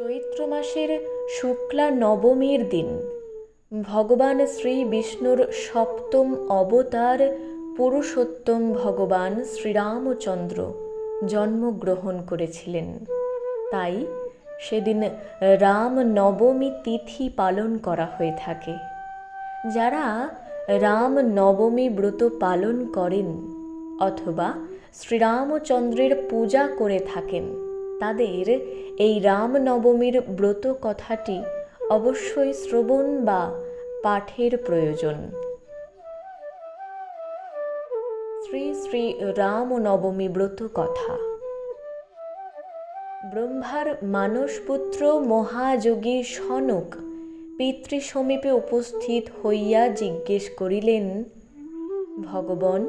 চৈত্র মাসের শুক্লা নবমীর দিন। ভগবান শ্রী বিষ্ণুর সপ্তম অবতার পুরুষোত্তম ভগবান শ্রীরামচন্দ্র জন্মগ্রহণ করেছিলেন। তাই সেদিন রাম নবমী তিথি পালন করা হয়ে থাকে। যারা রাম নবমী ব্রত পালন করেন অথবা শ্রীরামচন্দ্রের পূজা করে থাকেন, তাদের এই রামনবমীর ব্রত কথাটি অবশ্যই শ্রবণ বা পাঠের প্রয়োজন। শ্রী শ্রী রামনবমী ব্রত কথা। ব্রহ্মার মানসপুত্র মহাযোগী সনক পিতৃসমীপে উপস্থিত হইয়া জিজ্ঞেস করিলেন, ভগবান,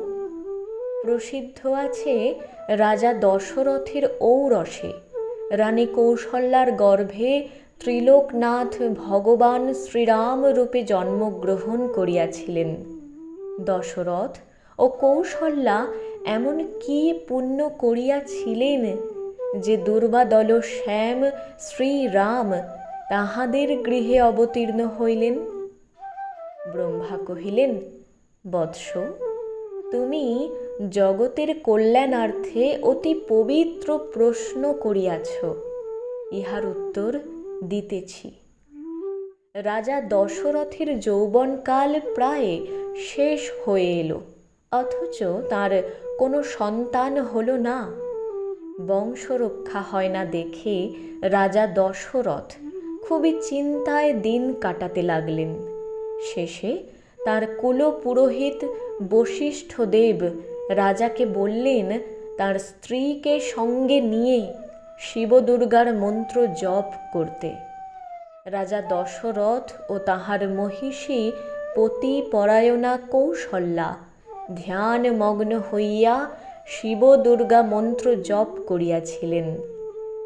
প্রসিদ্ধ আছে রাজা দশরথের ঔরসে। রানী কৌশল্যার গর্ভে ত্রিলোকনাথ ভগবান শ্রীরাম রূপে জন্মগ্রহণ করিয়াছিলেন। দশরথ, ও কৌশল্যা, এমন কি পুণ্য করিয়াছিলেন যে দুর্বাদল শ্যাম শ্রীরাম তাহাদের গৃহে অবতীর্ণ হইলেন? ব্রহ্মা কহিলেন, বৎস, তুমি জগতের কল্যাণার্থে অতি পবিত্র প্রশ্ন করিয়াছ। ইহার উত্তর দিতেছি। রাজা দশরথের যৌবনকাল প্রায় শেষ হয়ে এলো, অথচ তার কোনো সন্তান হলো না। বংশরক্ষা হয় না দেখে রাজা দশরথ খুবই চিন্তায় দিন কাটাতে লাগলেন। শেষে তার কুলপুরোহিত বশিষ্ঠদেব রাজাকে বললেন, তার স্ত্রীকে সঙ্গে নিয়ে শিবদুর্গার মন্ত্র জপ করতে। রাজা দশরথ ও তাহার মহিষী পতি পরায়ণা কৌশল্যা ধ্যানমগ্ন হইয়া শিব দুর্গা মন্ত্র জপ করিয়াছিলেন।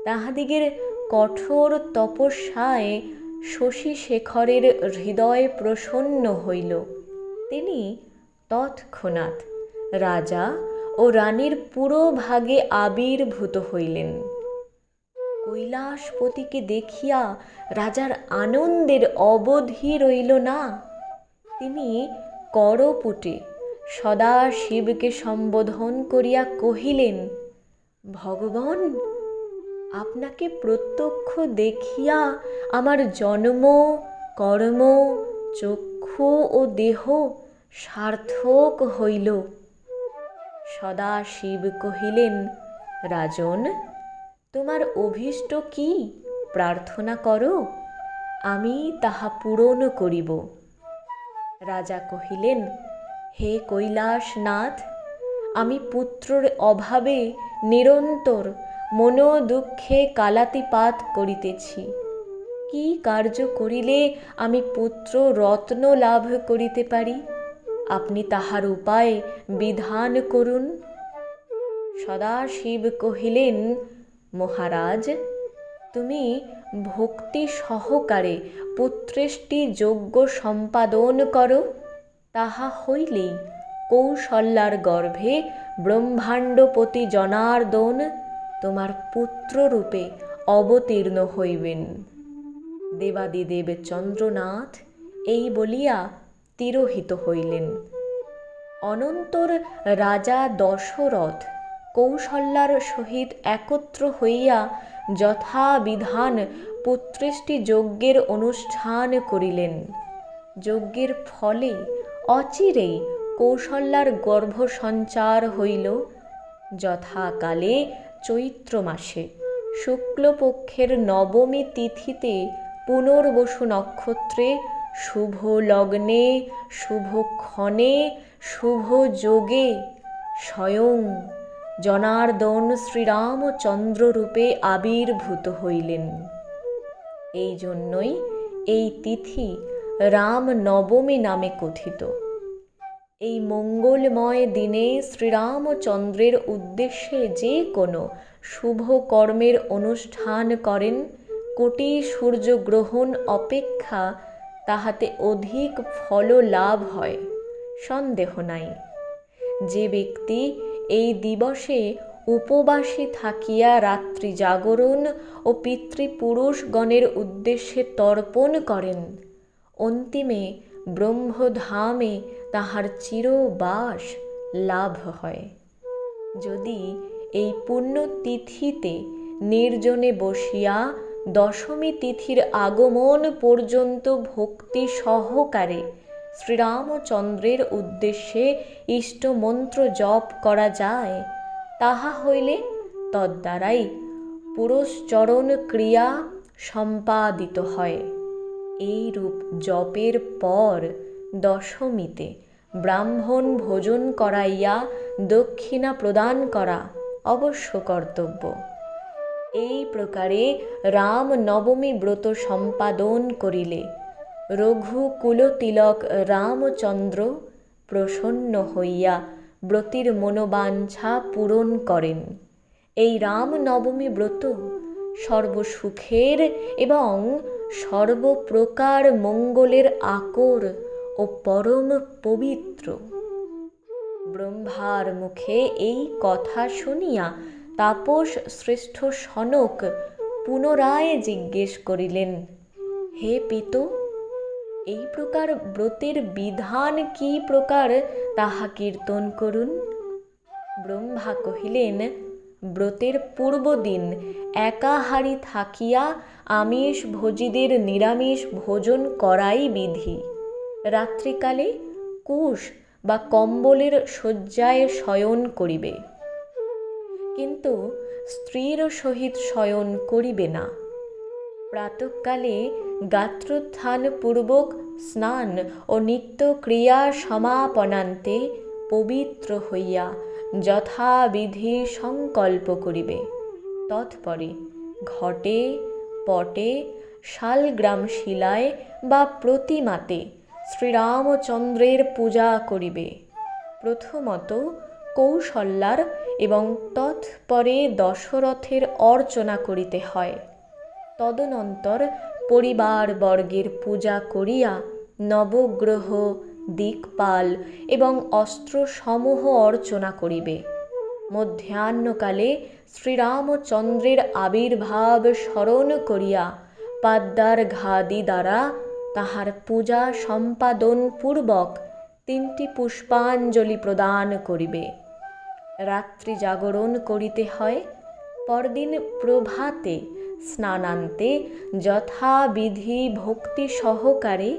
তাহাদিগের কঠোর তপস্যায় শশী শেখরের হৃদয় প্রসন্ন হইল। তিনি তৎক্ষণাৎ রাজা ও রানীর পুরো ভাগে আবির্ভূত হইলেন। কৈলাসপতিকে দেখিয়া রাজার আনন্দের অবধি রইল না। তিনি করপুটে সদা শিবকে সম্বোধন করিয়া কহিলেন, ভগবান, আপনাকে প্রত্যক্ষ দেখিয়া আমার জন্ম, কর্ম, চক্ষু ও দেহ সার্থক হইল। সদা শিব কহিলেন, রাজন, তোমার অভীষ্ট কি? প্রার্থনা করো, আমি তাহা পূরণ করিব। রাজা কহিলেন, হে কৈলাসনাথ, আমি পুত্রর অভাবে নিরন্তর মনো দুঃখে কালাতিপাত করিতেছি। কি কার্য করিলে আমি পুত্র রত্ন লাভ করিতে পারি? আপনি তাহার উপায় বিধান করুন। সদাশিব কহিলেন, মহারাজ, তুমি ভক্তি সহকারে পুত্রেষ্টি যজ্ঞ সম্পাদন করো। তাহা হইলেই কৌশল্যার গর্ভে ব্রহ্মাণ্ডপতি জনার্দন তোমার পুত্ররূপে অবতীর্ণ হইবেন। দেবাদিদেব চন্দ্রনাথ এই বলিয়া তিরোহিত হইলেন। অনন্তর রাজা দশরথ কৌশল্যার সহিত একত্র হইয়া যথাবিধান পুত্রেষ্টি যজ্ঞের অনুষ্ঠান করিলেন। যজ্ঞের ফলে অচিরেই কৌশল্যার গর্ভ সঞ্চার হইল। যথাকালে চৈত্র মাসে শুক্লপক্ষের নবমী তিথিতে পুনর্বসু নক্ষত্রে শুভ লগ্নে শুভক্ষণে শুভ যোগে স্বয়ং জনার্দন শ্রীরামচন্দ্ররূপে আবির্ভূত হইলেন। এই জন্যই এই তিথি রাম নবমী নামে কথিত। এই মঙ্গলময় দিনে শ্রীরামচন্দ্রের উদ্দেশ্যে যে কোনো শুভ কর্মের অনুষ্ঠান করেন, কোটি সূর্যগ্রহণ অপেক্ষা তাহাতে অধিক ফল লাভ হয়, সন্দেহ নাই। যে ব্যক্তি এই দিবসে উপবাসী থাকিয়া রাত্রি জাগরণ ও পিতৃপুরুষগণের উদ্দেশ্যে তর্পণ করেন, অন্তিমে ব্রহ্মধামে তাহার চিরবাস লাভ হয়। যদি এই পুণ্যতিথিতে নির্জনে বসিয়া দশমী তিথির আগমন পর্যন্ত ভক্তি সহকারে শ্রীরামচন্দ্রের উদ্দেশ্যে ইষ্টমন্ত্র জপ করা যায়। তাহা হইলে তদ্বারাই পুরস্চরণ ক্রিয়া সম্পাদিত হয়। এই রূপ জপের পর দশমীতে ব্রাহ্মণ ভোজন করাইয়া দক্ষিণা প্রদান করা অবশ্য কর্তব্য। এই প্রকারে রাম নবমী ব্রত সম্পাদন করিলে রঘুকুলতিলক রামচন্দ্র প্রসন্ন হইয়া ব্রতির মনোবাঞ্ছা পূরণ করেন। এই রাম নবমী ব্রত সর্বসুখের এবং সর্বপ্রকার মঙ্গলের আকর ও পরম পবিত্র। ব্রহ্মার মুখে এই কথা শুনিয়া তাপস শ্রেষ্ঠ সনক পুনরায় জিজ্ঞেস করিলেন, হে পিত, এই প্রকার ব্রতের বিধান কি প্রকার তাহা কীর্তন করুন? ব্রহ্মা কহিলেন, ব্রতের পূর্বদিন একাহারি থাকিয়া আমিষ ভোজীদের নিরামিষ ভোজন করাই বিধি। রাত্রিকালে কুশ বা কম্বলের শয্যায় শয়ন করিবে। কিন্তু স্ত্রীর সহিত শয়ন করিবে না। প্রাতকালে গাত্রোত্থানপূর্বক স্নান ও নিত্য ক্রিয়া সমাপনান্তে পবিত্র হইয়া যথাবিধি সংকল্প করিবে। তৎপরে ঘটে, পটে, শালগ্রাম শিলায় বা প্রতিমাতে শ্রীরামচন্দ্রের পূজা করিবে। প্রথমত কৌশল্যার এবং তৎপরে দশরথের অর্চনা করিতে হয়। তদনন্তর পরিবারবর্গের পূজা করিয়া নবগ্রহ, দিকপাল এবং অস্ত্রসমূহ অর্চনা করিবে। মধ্যাহ্নকালে শ্রীরামচন্দ্রের আবির্ভাব স্মরণ করিয়া পাদ্দার ঘাদি দ্বারা তাহার পূজা সম্পাদন পূর্বক তিনটি পুষ্পাঞ্জলি প্রদান করিবে। রাত্রি জাগরণ করিতে হয়, পরদিন প্রভাতে স্নানান্তে যথাবিধি ভক্তি সহকারে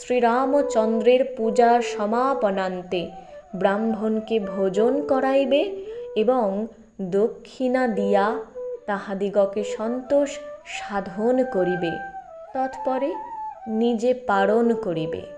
শ্রীরামচন্দ্রের পূজা সমাপনান্তে ব্রাহ্মণকে ভোজন করাইবে এবং দক্ষিণা দিয়া তাহাদিগকে সন্তোষ সাধন করিবে। তৎপরে নিজে পালন করিবে।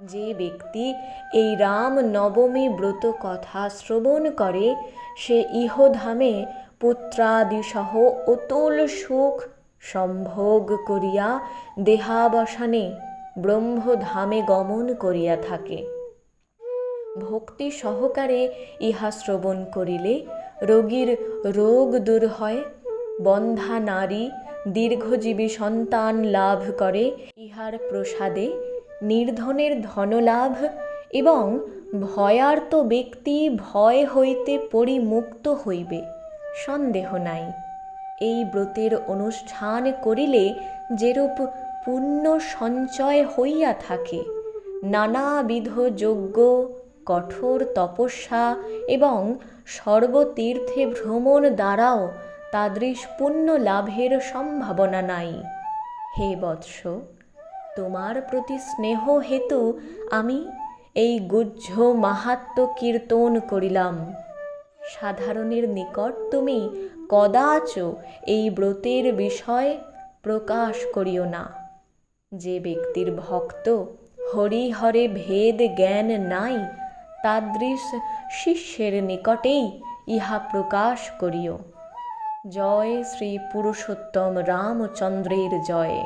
যে ব্যক্তি এই রাম নবমী ব্রত কথা শ্রবণ করে, সে ইহধামে পুত্রাদিসহ অতুল সুখ সম্ভোগ করিয়া দেহাবসানে ব্রহ্মধামে গমন করিয়া থাকে। ভক্তি সহকারে ইহা শ্রবণ করিলে রোগীর রোগ দূর হয়, বন্ধা নারী দীর্ঘজীবী সন্তান লাভ করে, ইহার প্রসাদে নির্ধনের ধনলাভ এবং ভয়ার্ত ব্যক্তি ভয় হইতে পরিমুক্ত হইবে, সন্দেহ নাই। এই ব্রতের অনুষ্ঠান করিলে যেরূপ পুণ্য সঞ্চয় হইয়া থাকে, নানাবিধ যজ্ঞ, কঠোর তপস্যা এবং সর্বতীর্থে ভ্রমণ দ্বারাও তাদৃশ পুণ্য লাভের সম্ভাবনা নাই। হে বৎস! তোমার প্রতি স্নেহ হেতু আমি এই গুহ্য মাহাত্ম কীর্তন করিলাম। সাধারণের নিকট তুমি কদাচ এই ব্রতের বিষয় প্রকাশ করিও না। যে ব্যক্তির ভক্ত হরিহরে ভেদ জ্ঞান নাই, তাদৃশ শিষ্যের নিকটেই ইহা প্রকাশ করিও। জয় শ্রী পুরুষোত্তম রামচন্দ্রের জয়।